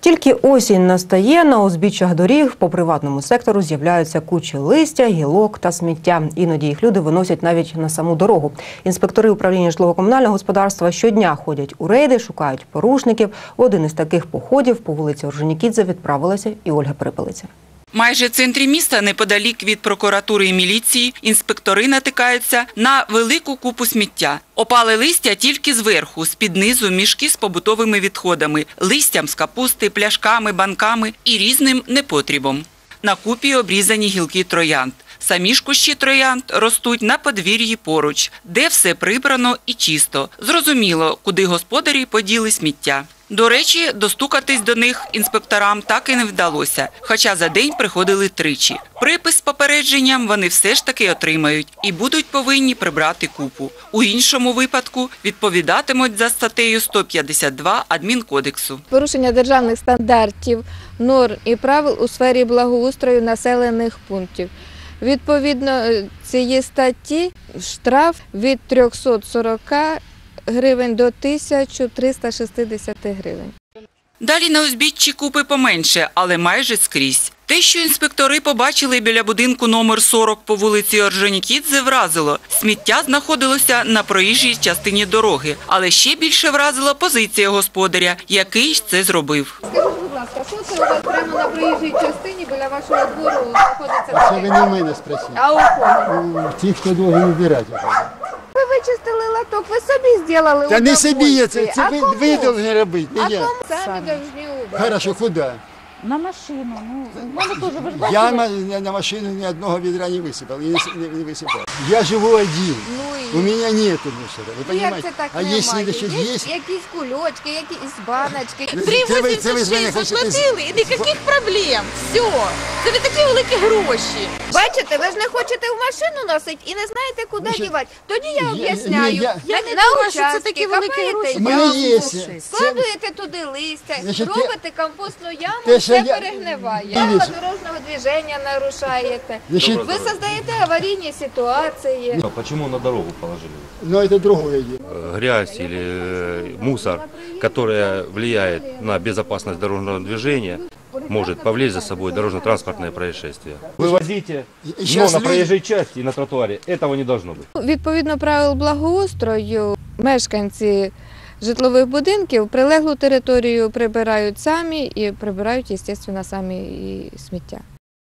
Тільки осінь настає, на узбіччях доріг по приватному сектору з'являються кучі листя, гілок та сміття. Іноді їх люди виносять навіть на саму дорогу. Інспектори управління житлово-комунального господарства щодня ходять у рейди, шукають порушників. В один із таких походів по вулиці Орженікідзе відправилася і Ольга Припелиця. Майже в центрі міста, неподалік від прокуратури і міліції, інспектори натикаються на велику купу сміття. Опали листя тільки зверху, з-під низу мішки з побутовими відходами, листям з капусти, пляшками, банками і різним непотрібом. На купі обрізані гілки троянд. Самі ж кущі троянд ростуть на подвір'ї поруч, де все прибрано і чисто. Зрозуміло, куди господарі поділи сміття. До речі, достукатись до них інспекторам так і не вдалося, хоча за день приходили тричі. Припис з попередженням вони все ж таки отримають і будуть повинні прибрати купу. У іншому випадку відповідатимуть за статтею 152 адмінкодексу. порушення державних стандартів, норм і правил у сфері благоустрою населених пунктів. Відповідно е, цієї статті штраф від 340 гривень до 1360 гривень. Далі на узбіччі купи поменше, але майже скрізь. Те, що інспектори побачили біля будинку номер 40 по вулиці Орджонікідзе, вразило. Сміття знаходилося на проїжджій частині дороги, але ще більше вразила позиція господаря, який це зробив. Ласка, що це у вас прямо на проїжджій частині біля вашого двору знаходиться Це ви не в мене спросили. А у кого? У Ті, хто должен убирати. Ви вичистили латок, ви собі зробили Та не собі я це, це ви, ви повинні робити, А я. кому самі повинні убрати? Хорошо, куди? На машину. Ну, теж, ви ж бачили? Я на, на- машину ні одного відра не висипав, і не, не, не висипав. Я живу один. Ну У меня нету мусора, вы Ну, понимаете? так а немає? если Є есть, якісь кульочки, якісь баночки. Це ви- це ви з мене 3,86 хочете- заплатили і ніяких проблем. Все. Це не такі великі гроші. Бачите, ви ж не хочете в машину носити і не знаєте, куди Значить, дівати. Тоді я я- об'ясняю. ні, я- Я На- не на думаю, що це участки такі великі копаєте гроші. у мене яму, є. Це, Складуєте туди листя, Значить, робите компостну яму, те, що все я- перегниває. Дивіться. Правила дорожнього движення нарушаєте. значит, Ви создаєте аварійні ситуації. А почему на дорогу положили? но это другое дело. Э, Грязь или э, мусор, которая влияет на безопасность дорожного движения, может повлечь за собой дорожно-транспортное происшествие. Вы возите И щас но на люди- проезжей части и на тротуаре. Этого не должно быть. Відповідно правил благоустрою, мешканці житлових будинків прилеглу територію прибирають самі і прибирають, звісно, самі і сміття.